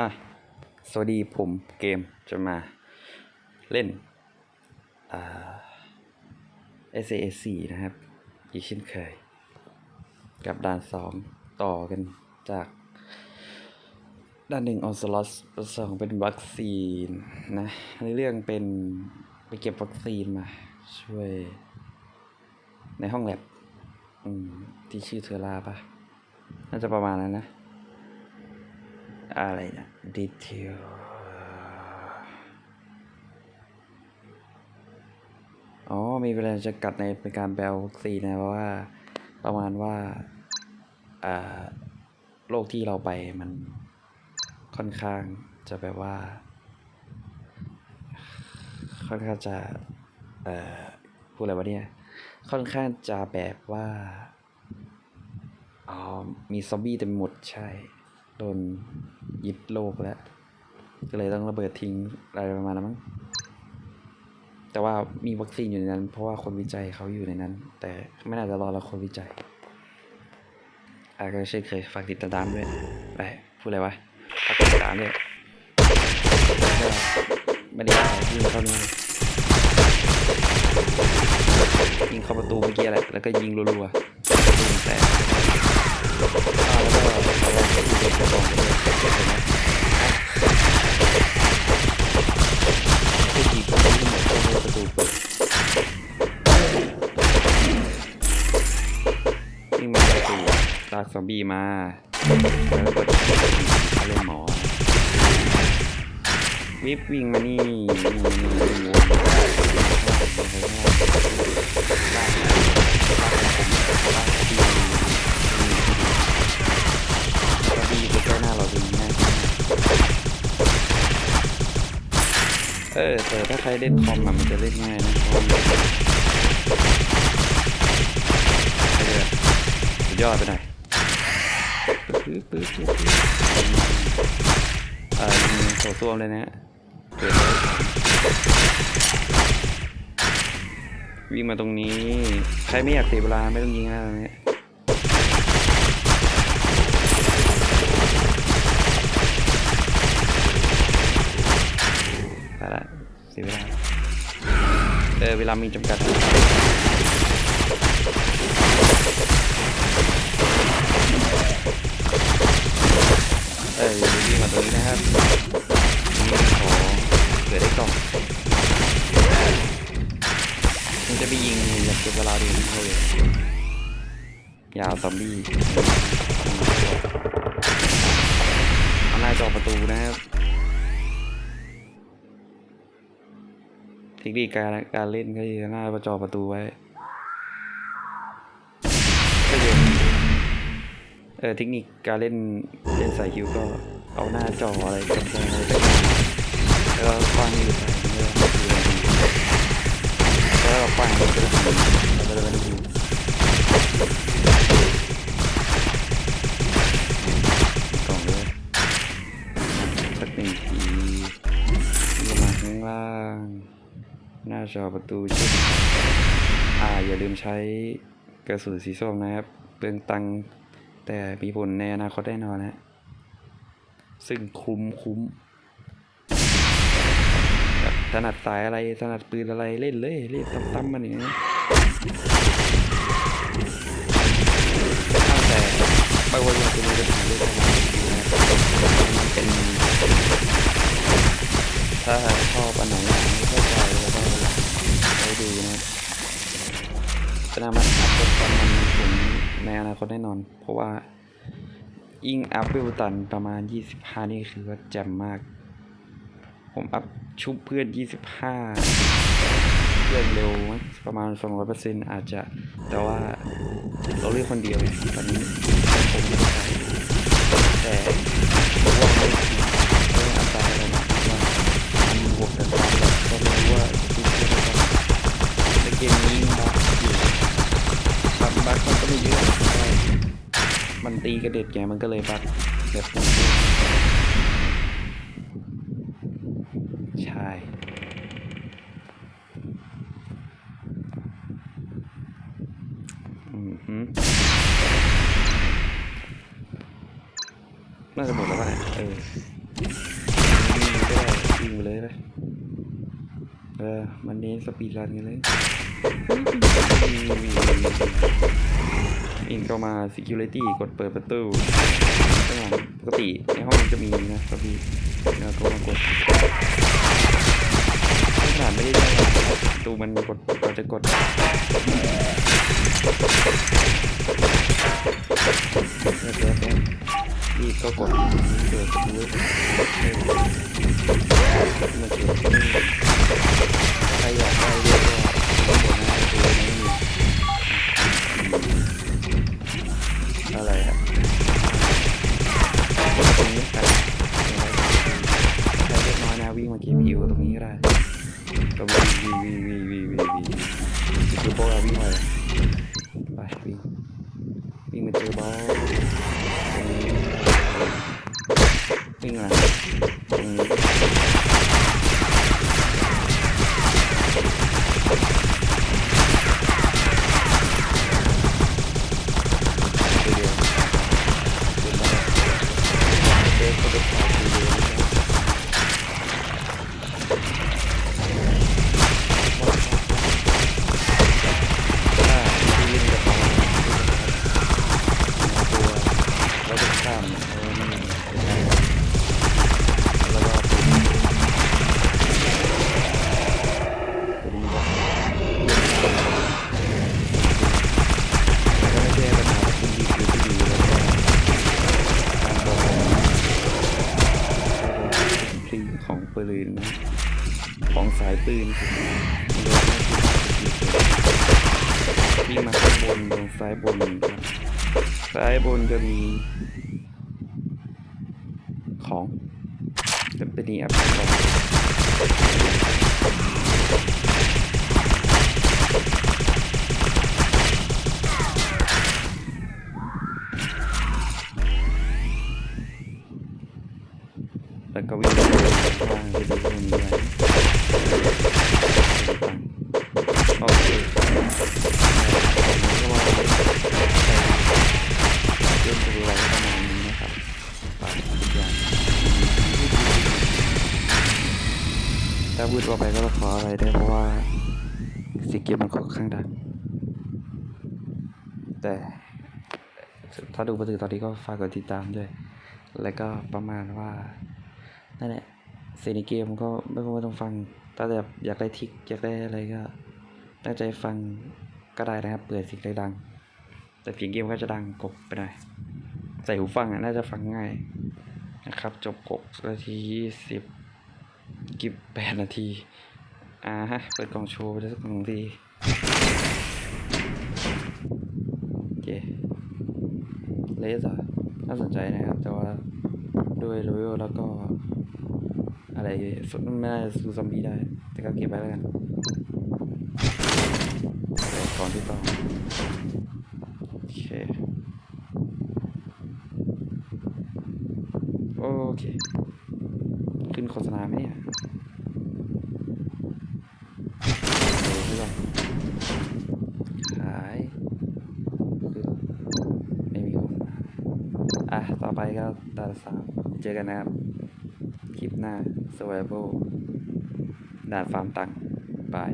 อะสวัสดีผมเกมจะมาเล่นอ่า SAS 4นะครับ อีกเช่นเคย กับด่านสองต่อกันจากด้านหนึ่งออนสลอสสองเป็นวัคซีนนะในเรื่องเป็นไปเก็บวัคซีนมา ช่วย ในห้องแลบอืมที่ชื่อเทอร่าปะน่าจะประมาณนั้นนะ อะไรนะดีเทลอ๋อ มีเวลาจะกัดในในการแบลวัคซีนนะเพราะว่าประมาณว่าโรคที่เราไปมันค่อนข้างจะแบบว่า ค่อนข้างจะเอ่อพูดอะไรวะเนี่ย ค่อนข้างจะแบบว่าอ๋อมีซอมบี้เต็มหมดใช่ โดนยึดโลกแล้วก็เลยต้องระเบิดทิ้งอะไรประมาณนั้นมั้งแต่ว่ามีวัคซีนอยู่ในนั้น เพราะว่าคนวิจัยเขาอยู่ในนั้น แต่ไม่น่าจะรอเราคนวิจัยอาก็เช่นเคยฝากติดตามด้วยไปพูดอะไรวะฝากติดตามด้วยไม่ได้ยิงเข้าเนื้อเลยยิงเข้าประตูเมื่อกี้แหละแล้วก็ยิงรัวๆประตูมันแตก อ่าแล้ วก็เอาไว้ที่เด็กกระบอกเลยเห็นไหมให้ยิงเข้าไปที่หมดก็ให้ประตูวิ่งมาประตูลากซอมบี้มาแล้วก็กดเล่นหมอ วิบวิ่งมานี่วิ่งมานี่วิ่งวนลากลากลากลากดี ก็ดีไปแค่หน้าเราดีนะ เออแต่ถ้าใครเล่นคอมอะมันจะเล่นง่ายนะเพราะมันเออสุดยอดไปหน่อยปึ๊บปึ๊บปึ๊บปึ๊บเออยิงโซ่ซ่วมเลยนะฮะเกิดอะไรวิ่งมาตรงนี้ ใครไม่อยากเสียเวลาไม่ต้องยิงนะตรงนี้ ไปละเสียเวลาเออเวลามีจำกัดเอออย่าลืมวิ่งมาตรงนี้นะครับนี่ของเกิดได้กล่องมันจะไปยิงอยากเก็บเวลาดีเขาเลยยาวซอมบี้เอาหน้าจอประตูนะครับ คนิคการการเล่นก็คือหน้าประจอประตูไว้ก็เยอะเออเทคนิคการเล่นเล่นสายคิวก็เอาหน้าจออะไรกำแพงอะไรไปแล้วก็วางอยู่ จอประตูชุดอ่าอย่าลืมใช้กระสุนสีส้มนะครับเปลืองตังแต่มีผลในอนาคตแน่นอนนะซึ่งคุ้มคุ้มถนัดสายอะไรถนัดปืนอะไรเล่นเลยเล่นซ้ำๆมันอย่างนี้ตั้งแต่ไปวันวันจะมีปัญหาเรื่องอะไรมันเป็นถ้าชอบอันไหนไม่เข้าใจแล้วก็ ไปดูนะครับจะนำมาอัพโหลดตอนมันถึงในอนาคตแน่นอน เพราะว่ายิ่งอัพเวลตันประมาณ 25 นี่คือว่าแจ่มมาก ผมอัพชุบเพื่อน 25 เพื่อนเร็วมั้งประมาณ 200%อาจจะ แต่ว่าเราเลือกคนเดียวไงตอนนี้ผม มันตีกระเด็ดแกมันก็เลยบักแบบใช่น่าจะหมดแล้วป่ะเนี่ยเออยิงไปเลยไปเออ มันเน้นสปีดรันกันเลย อินเข้ามา security กดเปิดประตูข้างหลังปกติในห้องมันจะมีนะสปีดแล้วก็มากดขนาดไม่ได้ได้หรอกนะครับประตูมันกดเราจะกดเดี๋ยวเดี๋ยวพี่ก็กดเปิดประตู นี้ก็ได้ก็วิ่งวิ่งวิ่งวิ่งวิ่งวิ่งวิ่งคือพวกเราวิ่งไปไป ของปืนของสายปืนคือวิ่งมาข้างบนตรงซ้ายบนครับซ้ายบนจะมี ของจะเป็นนี่แอปของแล้วก็วิ่งางล่างไปดูตรงนี้ไว้โอเคก็มาเล่นเล่นตัวอะไรประมาณนี้นะครับฝากทุกอย่างถ้าพูดออกไปก็ต้องขออะไรได้เพราะว่าสียงเกมมันค่อนข้างดังแต่ถ้าดูมาถึงตอนนี้ก็ฝากกดติดตามด้วย แล้วก็ประมาณว่า นั่นแหละ เสียงในเกมก็ไม่ว่ต้องฟัง ถ้าแบบอยากได้ทิกอยากได้อะไรก็ตั้งใจฟังก็ได้นะครับ เปิดเสียงดัง แต่เสียงเกมก็จะดังกบไปหน่อย ใส่หูฟังอะน่าจะฟังง่ายนะครับ จบกกนาทียี่สิบกิบแปดนาที อ่าฮะ เปิดกล่องโชว์ไปสักหนึ่งทีเคเลสอะน่าสนใจนะครับ แต่ว่าด้วยโรยแล้วก็ อะไรไม่น่าจะสู้ซอมบี้ได้ แต่ก็เก็บไว้แล้วกันก่อนที่ต่อโอเคโอเค ขึ้นโฆษณาไหมเนี่ยดูดีกว่าขายคือไม่มีคนมาอะ ต่อไปก็ดาสามเจอกันนะครับ หน้า survival ด่านฟาร์มตังบาย